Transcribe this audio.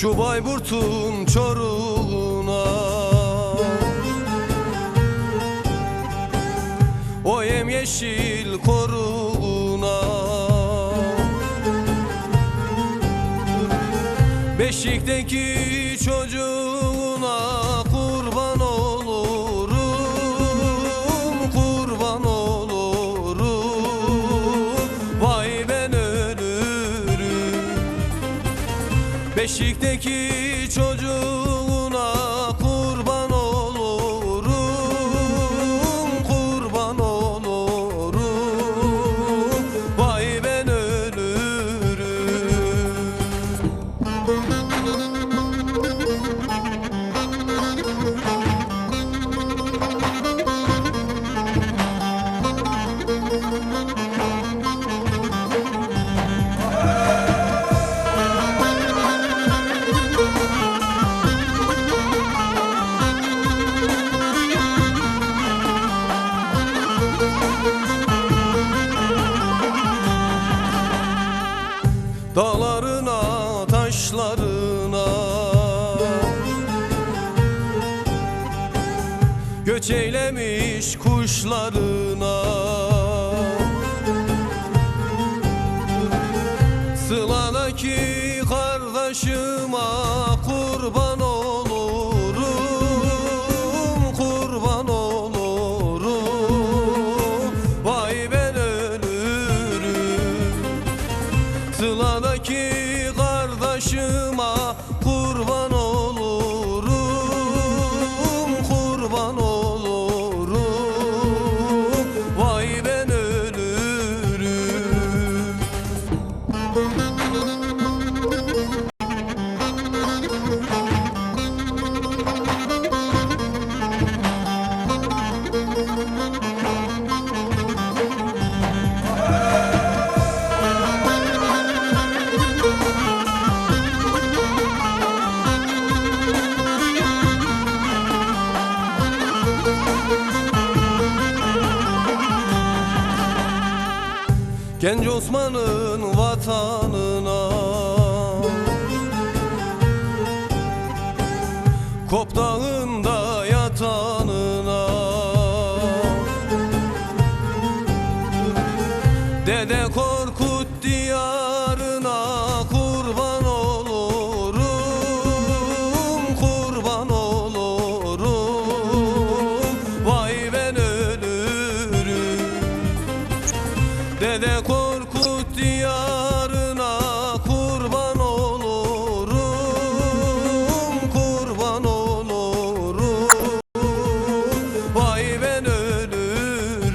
Şu Bayburt'un çoruğuna O yemyeşil koruğuna. Beşikteki çocuğuna Beşikteki çocuğuna Göç eylemiş kuşlarına Sıladaki kardeşime kurban Genç Osman'ın vatanına. Kop dağında yatanına. Dede Korkut diyarına Dede Korkut diyarına kurban olurum Kurban olurum. Vay ben ölürüm